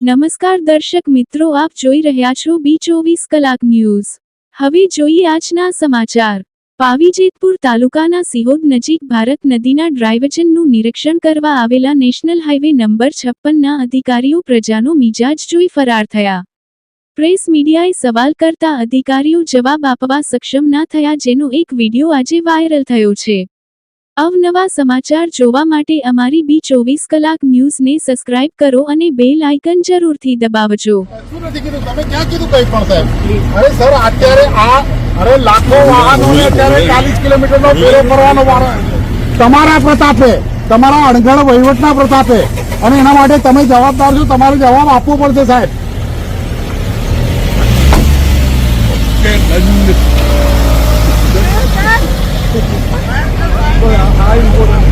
નમસ્કાર દર્શક મિત્રો, આપ જોઈ રહ્યા છો બી ચોવીસ કલાક ન્યૂઝ. હવે જોઈએ આજના સમાચાર. પાવીજેતપુર તાલુકાના સિહોદ નજીક ભારત નદીના ડ્રાઇવજનનું નિરીક્ષણ કરવા આવેલા નેશનલ હાઈવે નંબર છપ્પનના અધિકારીઓ પ્રજાનો મિજાજ જોઈ ફરાર થયા. પ્રેસ મીડિયાએ સવાલ કરતા અધિકારીઓ જવાબ આપવા સક્ષમ ના થયા, જેનો એક વીડિયો આજે વાયરલ થયો છે. અવનવા સમાચાર જોવા માટે અમારી બી ચોવીસ કલાક ન્યૂઝને સબસ્ક્રાઇબ કરો અને બેલ આઇકન જરૂરથી દબાવજો. શું નથી કીધું? તમે ક્યાં કીધું કઈ પણ સાહેબ? અરે સર અત્યારે આ અરે લાખો વાહનોને અત્યારે ચાલીસ કિલોમીટર ફેરો કરવાનો વારો તમારા પ્રતાપે તમારા અણઘડ વહીવટના પ્રતાપે અને એના માટે તમે જવાબદાર છો તમારે જવાબ આપવો પડશે સાહેબ. આ important